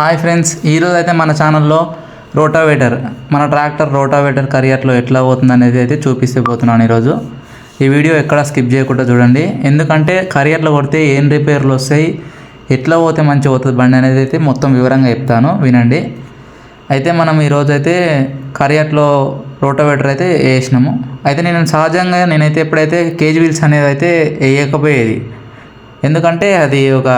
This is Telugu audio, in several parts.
హాయ్ ఫ్రెండ్స్ ఈరోజు అయితే మన ఛానల్లో రోటావేటర్ మన ట్రాక్టర్ రోటావేటర్ కరియర్లో ఎట్లా పోతుంది అనేది అయితే చూపిస్తే పోతున్నాను ఈరోజు. ఈ వీడియో ఎక్కడ స్కిప్ చేయకుండా చూడండి. ఎందుకంటే కరియర్లో కొడితే ఏం రిపేర్లు వస్తాయి ఎట్లా పోతే మంచిగా పోతుంది బండి అనేది అయితే మొత్తం వివరంగా చెప్తాను వినండి. అయితే మనం ఈరోజు అయితే కరియర్లో రోటావేటర్ అయితే వేసినాము. అయితే నేను సహజంగా నేనైతే ఎప్పుడైతే కేజీ వీల్స్ అనేది అయితే వేయకపోయేది ఎందుకంటే అది ఒక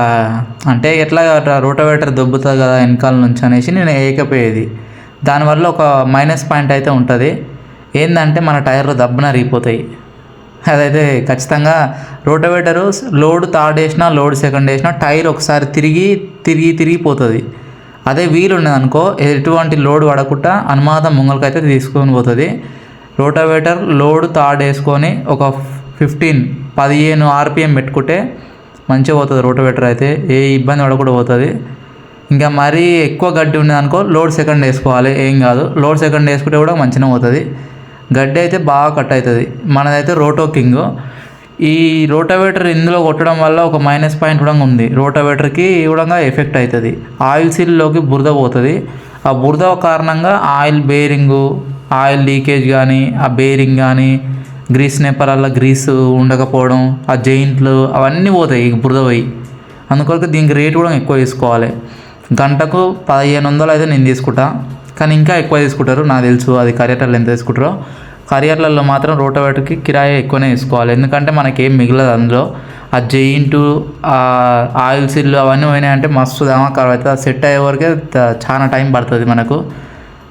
అంటే ఎట్లా రోటోవేటర్ దొబ్బుతుంది కదా వెనకాల నుంచి అనేసి నేను వేయకపోయేది దానివల్ల ఒక మైనస్ పాయింట్ అయితే ఉంటుంది. ఏంటంటే మన టైర్లు దబ్బున రిగిపోతాయి. అదైతే ఖచ్చితంగా రోటోవేటరు లోడ్ థర్డ్ వేసినా లోడ్ సెకండ్ వేసినా టైర్ ఒకసారి తిరిగి తిరిగి తిరిగిపోతుంది అదే వీలు ఉన్నదనుకో ఎటువంటి లోడ్ పడకుండా అనుమాదం ముంగలకైతే తీసుకొని పోతుంది. రోటోవేటర్ లోడ్ థర్డ్ వేసుకొని ఒక ఫిఫ్టీన్ పదిహేను ఆర్పిఎం పెట్టుకుంటే మంచిగా పోతుంది రోటోవేటర్ అయితే. ఏ ఇబ్బంది పడకుండా పోతుంది. ఇంకా మరీ ఎక్కువ గడ్డి ఉన్నది అనుకో లోడ్ సెకండ్ వేసుకోవాలి. ఏం కాదు. లోడ్ సెకండ్ వేసుకుంటే కూడా మంచిగా పోతుంది. గడ్డి అయితే బాగా కట్ అవుతుంది. మనదైతే రోటో కింగ్. ఈ రోటోవేటర్ ఇందులో కొట్టడం వల్ల ఒక మైనస్ పాయింట్ కూడా ఉంది. రోటోవేటర్కి కూడా ఎఫెక్ట్ అవుతుంది. ఆయిల్ సీల్లోకి బురద పోతుంది. ఆ బురద కారణంగా ఆయిల్ బేరింగు ఆయిల్ లీకేజ్ కానీ ఆ బేరింగ్ కానీ గ్రీస్ నేపరాల్లో గ్రీస్ ఉండకపోవడం ఆ జైంట్లు అవన్నీ పోతాయి బురద పోయి. అందుకొరకు దీనికి రేట్ కూడా ఎక్కువ తీసుకోవాలి. గంటకు పదిహేను వందలు అయితే నేను తీసుకుంటా. కానీ ఇంకా ఎక్కువ తీసుకుంటారు నాకు తెలుసు అది కరియర్లలో ఎంత తీసుకుంటారో. కరియర్లలో మాత్రం రోటోవేటర్కి కిరాయి ఎక్కువనే తీసుకోవాలి. ఎందుకంటే మనకి ఏం మిగలదు అందులో. ఆ జెయింటు ఆ ఆయిల్ సిల్లు అవన్నీ పోయినాయంటే మస్తు ధమాకాలు అవుతుంది అది సెట్ అయ్యే వరకే చాలా టైం పడుతుంది మనకు.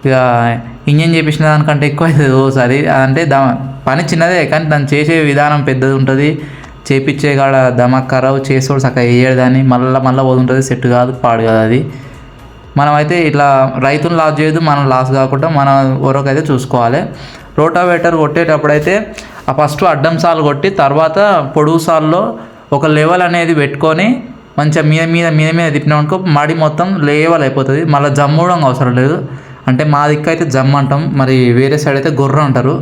ఇక ఇంజన్ చేపించిన దానికంటే ఎక్కువ అవుతుంది ఓసారి. అంటే దా పని చిన్నదే కానీ దాన్ని చేసే విధానం పెద్దది ఉంటుంది. చేపించే కాడ దమక్ ఖరాబ్ చేసేవాడు చక్కగా వేయడు దాన్ని. మళ్ళీ మళ్ళీ పోతుంటుంది సెట్ కాదు పాడు కాదు అది. మనమైతే ఇట్లా రైతును లాస్ చేయదు మనం లాస్ కాకుండా మన వరకు చూసుకోవాలి. రోటావేటర్ కొట్టేటప్పుడు అయితే ఆ ఫస్ట్ అడ్డం సాలు కొట్టి తర్వాత పొడుగు సాల్లో ఒక లెవెల్ అనేది పెట్టుకొని మంచిగా మీద మీద మీద మీద తిప్పినామనుకో మడి మొత్తం లేవల్ అయిపోతుంది. మళ్ళీ జమ్ముడం అవసరం లేదు. అంటే మా దిక్కు అయితే జమ్ అంటాం మరి వేరే సైడ్ అయితే గొర్రె అంటారు.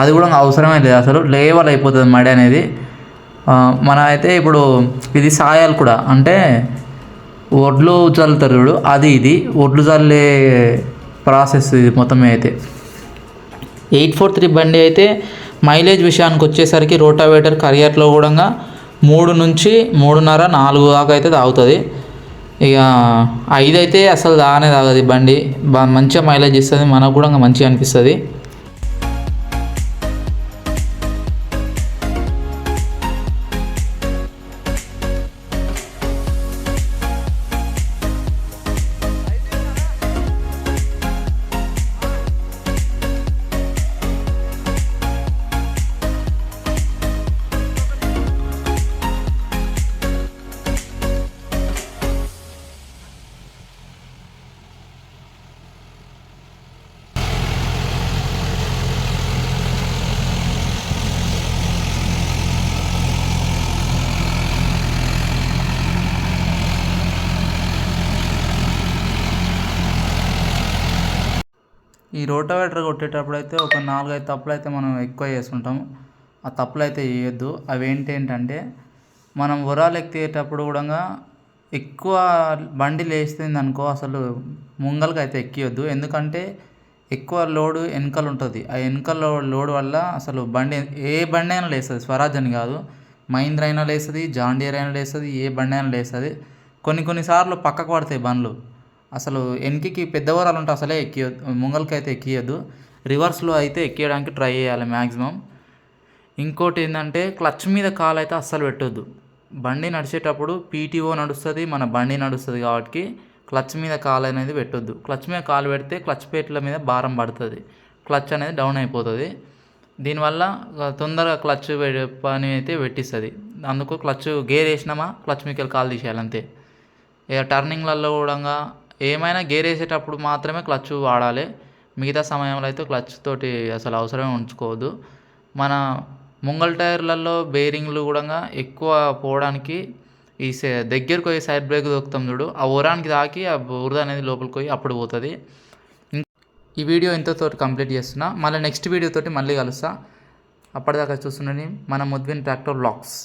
అది కూడా అవసరమే లేదు అసలు. లేవల్ అయిపోతుంది మడి అనేది. మన అయితే ఇప్పుడు ఇది సాయాలు కూడా. అంటే వడ్లు చల్లుతారు చూడు అది ఇది. వడ్లు చల్లే ప్రాసెస్ ఇది మొత్తమే అయితే. ఎయిట్ ఫోర్ త్రీ బండి అయితే మైలేజ్ విషయానికి వచ్చేసరికి రోటావేటర్ కరియర్లో కూడా మూడు నుంచి మూడున్నర నాలుగు దాకా అయితే తాగుతుంది. ఇక ఐదు అయితే అసలు దానే తాగదు బండి. బా మంచిగా మైలేజ్ ఇస్తుంది. మనకు కూడా మంచిగా అనిపిస్తుంది. ఈ రోటోవేటర్ కొట్టేటప్పుడు అయితే ఒక నాలుగైదు తప్పులు అయితే మనం ఎక్కువ చేస్తుంటాం. ఆ తప్పులు అయితే చేయొద్దు. అవి ఏంటి ఏంటంటే మనం ఉరాలు ఎక్కేటప్పుడు కూడా ఎక్కువ బండి లేస్తుంది అనుకో అసలు ముంగలకి అయితే ఎక్కియొద్దు. ఎందుకంటే ఎక్కువ లోడు వెనకలు ఉంటుంది. ఆ వెనకల లోడ్ వల్ల అసలు బండి ఏ బండి అయినా లేస్తుంది. స్వరాజ్ అని కాదు. మహీంద్ర అయినా లేస్తుంది జాండియర్ అయినా లేస్తుంది ఏ బండి అయినా లేస్తుంది. కొన్ని కొన్నిసార్లు పక్కకు పడతాయి బండ్లు. అసలు వెనకకి పెద్దవరాలు ఉంటే అసలే ఎక్కియొద్దు ముంగల్కి అయితే ఎక్కియొద్దు. రివర్స్లో అయితే ఎక్కియడానికి ట్రై చేయాలి మ్యాక్సిమం ఇంకోటి ఏంటంటే క్లచ్ మీద కాలు అయితే అస్సలు పెట్టొద్దు. బండి నడిచేటప్పుడు పీటీఓ నడుస్తుంది మన బండి నడుస్తుంది కాబట్టి క్లచ్ మీద కాలు అనేది పెట్టొద్దు. క్లచ్ మీద కాలు పెడితే క్లచ్ పేట్ల మీద భారం పడుతుంది. క్లచ్ అనేది డౌన్ అయిపోతుంది. దీనివల్ల తొందరగా క్లచ్ పని అయితే పెట్టిస్తుంది. అందుకు క్లచ్ గేర్ వేసినామా క్లచ్ మీకు కాలు తీసేయాలి అంతే. ఇక టర్నింగ్లలో కూడా ఏమైనా గేర్ వేసేటప్పుడు మాత్రమే క్లచ్ వాడాలి. మిగతా సమయంలో అయితే క్లచ్ తోటి అసలు అవసరమే ఉంచుకోవద్దు. మన ముంగల్ టైర్లలో బేరింగ్లు కూడా ఎక్కువ పోవడానికి ఈ సే దగ్గరకు పోయి సైడ్ బ్రేక్ దొక్కుతాం చూడు. ఆ ఓరానికి తాకి ఆ బురద అనేది లోపలికి పోయి అప్పుడు పోతుంది. ఈ వీడియో ఇంతతో కంప్లీట్ చేస్తున్నా. మళ్ళీ నెక్స్ట్ వీడియోతోటి మళ్ళీ కలుస్తా. అప్పటిదాకా చూస్తుండని మన ముద్విన్ ట్రాక్టర్ బ్లాగ్స్.